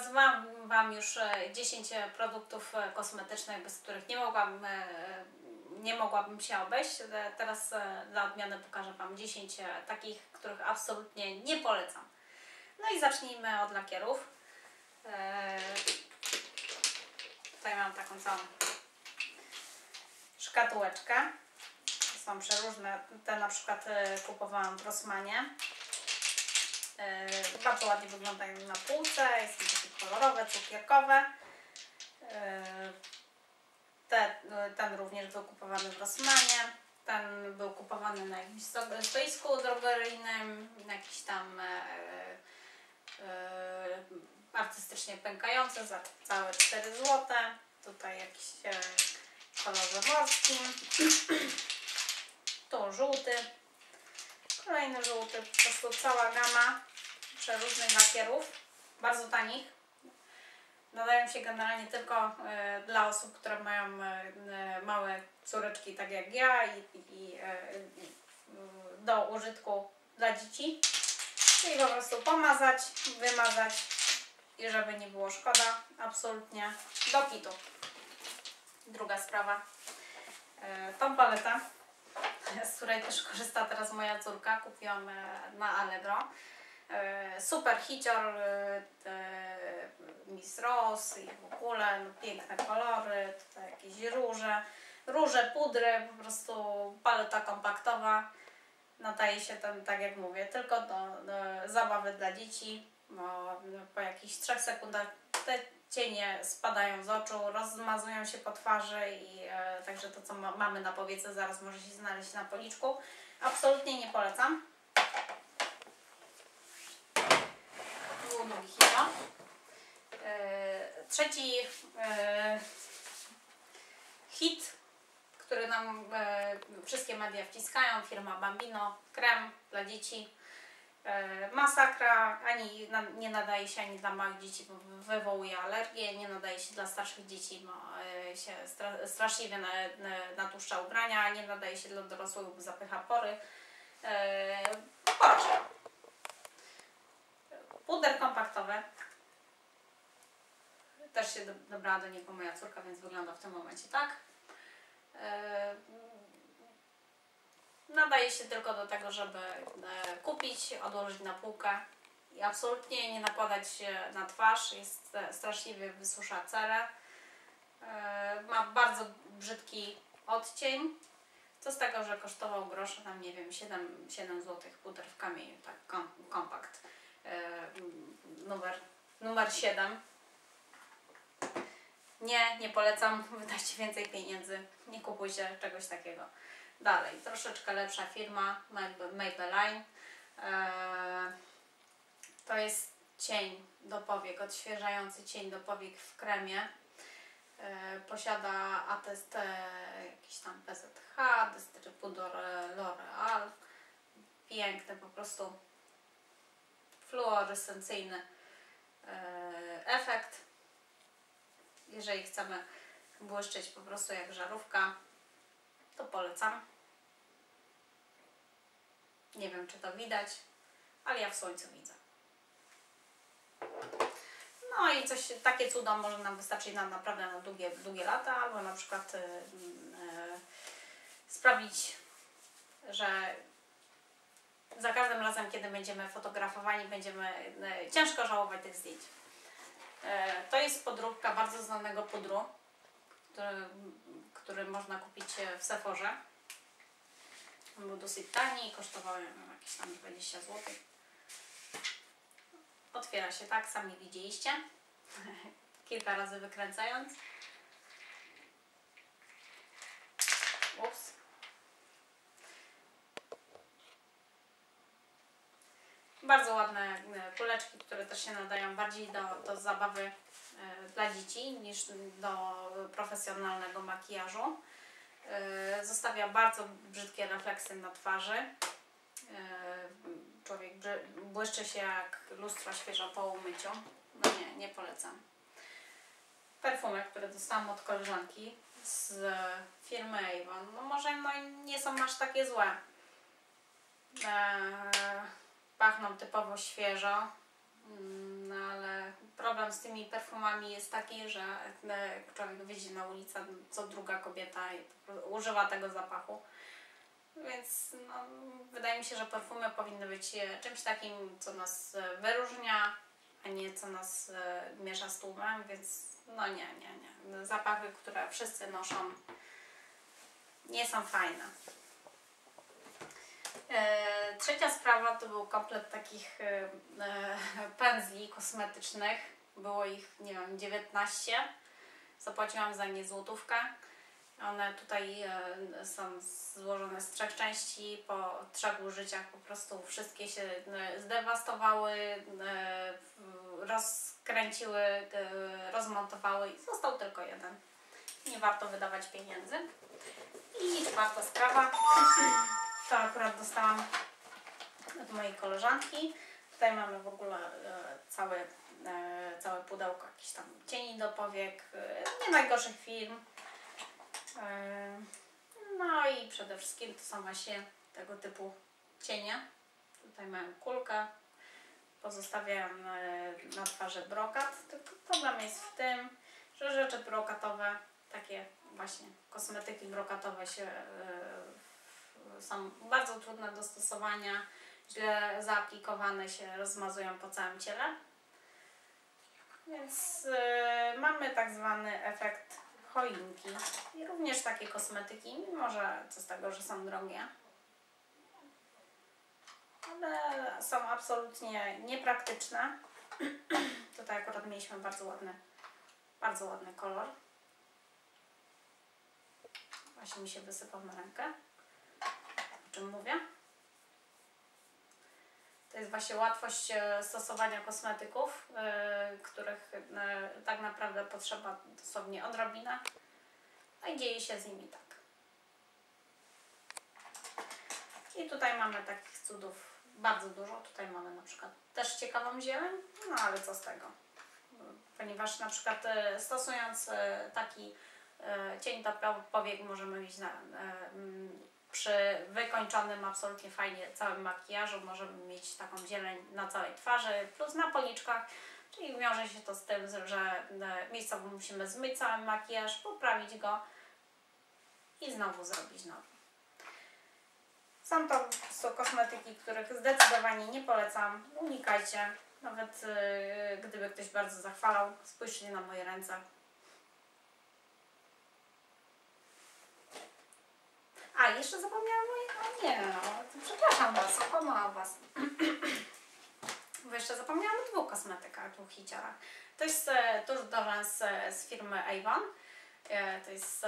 pokazywałam Wam już e, 10 produktów e, kosmetycznych, bez których nie mogłam, e, nie mogłabym się obejść. E, Teraz e, dla odmiany pokażę Wam 10 e, takich, których absolutnie nie polecam. No i zacznijmy od lakierów. E, Tutaj mam taką całą szkatułeczkę. Są przeróżne. Te na przykład e, kupowałam w Rossmanie. E, Bardzo ładnie wyglądają na półce. Są takie kolorowe, cukierkowe. E, Te, ten również był kupowany w Rossmanie. Ten był kupowany na jakimś sto- stoisku drogeryjnym, na jakiś tam e, e, artystycznie pękający za całe 4 zł. Tutaj jakiś kolorze morskim. Tu żółty. Kolejny żółty. Po prostu cała gama przeróżnych lakierów. Bardzo tanich. Nadają się generalnie tylko e, dla osób, które mają e, e, małe córeczki, tak jak ja, i, i do użytku dla dzieci. Czyli po prostu pomazać, wymazać i żeby nie było szkoda, absolutnie do kitu. Druga sprawa. Tą paletę, z której też korzysta teraz moja córka, kupiłam na Allegro. E, Super hicior, e, Miss Rose i w ogóle no, piękne kolory, tutaj jakieś róże, róże, pudry, po prostu paleta kompaktowa. Nadaje się ten, tak jak mówię, tylko do, do zabawy dla dzieci, bo po jakichś 3 sekundach te cienie spadają z oczu, rozmazują się po twarzy i e, także to, co ma, mamy na powiece, zaraz może się znaleźć na policzku. Absolutnie nie polecam. E, trzeci e, hit, który nam e, wszystkie media wciskają, firma Bambino, krem dla dzieci. Masakra, ani nie nadaje się ani dla małych dzieci, bo wywołuje alergię, nie nadaje się dla starszych dzieci, bo się stra, straszliwie na, na, natłuszcza ubrania, nie nadaje się dla dorosłych, bo zapycha pory. E, porażka. Puder kompaktowy. Też się do, dobrała do niego moja córka, więc wygląda w tym momencie tak. E, nadaje się tylko do tego, żeby e, kupić, odłożyć na półkę i absolutnie nie nakładać się na twarz. Jest e, straszliwie wysusza cerę. Ma bardzo brzydki odcień. Co z tego, że kosztował grosze, tam nie wiem, 7, 7 zł puder w kamieniu, tak, kom, kompakt. Numer, numer 7. Nie, nie polecam, wydajcie więcej pieniędzy, nie kupujcie czegoś takiego. Dalej, troszeczkę lepsza firma, Maybelline. Eee, to jest cień do powiek, odświeżający cień do powiek w kremie. Eee, posiada atest jakiś tam PZH, dystrybutor e, L'Oreal. Piękny, po prostu fluorescencyjny e, efekt. Jeżeli chcemy błyszczeć po prostu jak żarówka, to polecam. Nie wiem, czy to widać, ale ja w słońcu widzę. No i coś, takie cuda może nam wystarczyć na naprawdę na długie, długie lata, albo na przykład y, y, sprawić, że za każdym razem, kiedy będziemy fotografowani, będziemy y, ciężko żałować tych zdjęć. E, To jest podróbka bardzo znanego pudru, który, który można kupić w Sephorze. On był dosyć tani, kosztował nie wiem, jakieś tam 20 zł. Otwiera się tak, sami widzieliście. Kilka razy wykręcając. Ups. Bardzo ładne e, kuleczki, które też się nadają bardziej do, do zabawy e, dla dzieci niż do profesjonalnego makijażu. E, Zostawia bardzo brzydkie refleksy na twarzy. Człowiek błyszczy się jak lustro świeżo po umyciu. No nie, nie polecam. Perfumy, które dostałam od koleżanki z firmy Avon. No może no, nie są aż takie złe. E, pachną typowo świeżo, mm, no ale problem z tymi perfumami jest taki, że jak człowiek wyjdzie na ulicę, co druga kobieta używa tego zapachu. Więc no, wydaje mi się, że perfumy powinny być e, czymś takim, co nas e, wyróżnia, a nie co nas e, miesza z tłumem, więc no nie, nie, nie. Zapachy, które wszyscy noszą, nie są fajne. E, trzecia sprawa to był komplet takich e, e, pędzli kosmetycznych. Było ich, nie wiem, 19. Zapłaciłam za nie złotówkę. One tutaj są złożone z trzech części. Po trzech użyciach po prostu wszystkie się zdewastowały, rozkręciły, rozmontowały i został tylko jeden. Nie warto wydawać pieniędzy. I czwarta sprawa. To akurat dostałam od mojej koleżanki. Tutaj mamy w ogóle e, całe, e, całe pudełko jakichś tam cieni do powiek, e, nie najgorszych firm. No i przede wszystkim to są właśnie tego typu cienie. Tutaj mają kulkę, pozostawiają e, na twarzy brokat. Tylko problem jest w tym, że rzeczy brokatowe, takie właśnie kosmetyki brokatowe się są bardzo trudne do stosowania, źle zaaplikowane się rozmazują po całym ciele. Więc y, mamy tak zwany efekt choinki. I również takie kosmetyki, mimo że co z tego, że są drogie, ale są absolutnie niepraktyczne. Tutaj akurat mieliśmy bardzo ładny, bardzo ładny kolor. Właśnie mi się wysypał na rękę o czym mówię. To jest właśnie łatwość e, stosowania kosmetyków, e, których e, tak naprawdę potrzeba dosłownie odrobina. No i dzieje się z nimi tak. I tutaj mamy takich cudów bardzo dużo. Tutaj mamy na przykład też ciekawą zieleń, no ale co z tego. Ponieważ na przykład stosując taki cień do powiek możemy mieć na, mm, przy wykończonym absolutnie fajnie całym makijażu możemy mieć taką zieleń na całej twarzy plus na policzkach, czyli wiąże się to z tym, że e, miejscowo musimy zmyć cały makijaż, poprawić go i znowu zrobić nowy. Są to są kosmetyki, których zdecydowanie nie polecam, unikajcie. Nawet e, gdyby ktoś bardzo zachwalał, spójrzcie na moje ręce. A, jeszcze zapomniałam o jedno. Nie, no, przepraszam Was, okłamałam Was. Bo jeszcze zapomniałam o dwóch kosmetykach, dwóch hiciarach. To jest e, tuż do rzęs e, z firmy Avon. E, to jest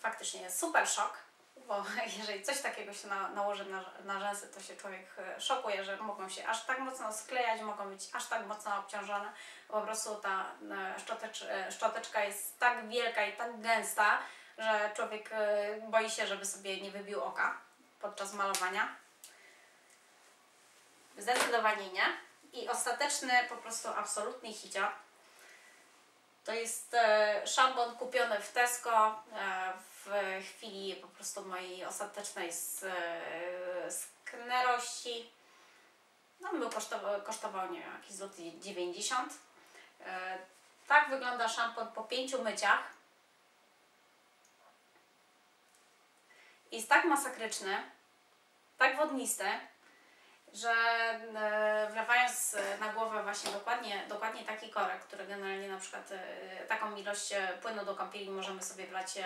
faktycznie super szok, bo jeżeli coś takiego się na, nałoży na, na rzęsy, to się człowiek szokuje, że mogą się aż tak mocno sklejać, mogą być aż tak mocno obciążone. Po prostu ta szczotecz, szczoteczka jest tak wielka i tak gęsta, że człowiek e, boi się, żeby sobie nie wybił oka podczas malowania. Zdecydowanie nie. I ostateczny, po prostu absolutny hicior. To jest e, szambon kupiony w Tesco e, w chwili po prostu mojej ostatecznej sknerości. No, był kosztował, kosztował nie wiem, jakieś złoty 90. E, tak wygląda szampon po pięciu myciach. Jest tak masakryczny, tak wodnisty, że e, wlewając e, na głowę właśnie dokładnie, dokładnie taki korek, który generalnie na przykład e, taką ilość płynu do kąpieli możemy sobie wlać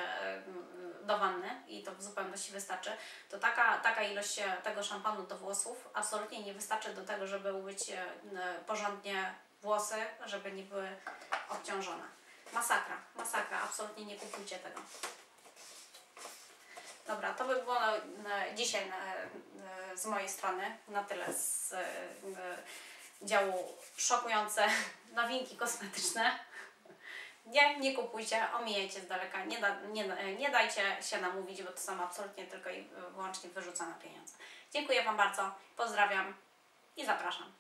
do wanny i to w zupełności wystarczy, to taka, taka ilość tego szamponu do włosów absolutnie nie wystarczy do tego, żeby umyć porządnie włosy, żeby nie były obciążone. Masakra, masakra, absolutnie nie kupujcie tego. Dobra, to by było na, na dzisiaj na, na, z mojej strony na tyle z e, działu szokujące nowinki kosmetyczne. Nie, nie kupujcie, omijajcie z daleka, nie, da, nie, nie dajcie się namówić, bo to są absolutnie tylko i wyłącznie wyrzucone pieniądze. Dziękuję Wam bardzo, pozdrawiam i zapraszam.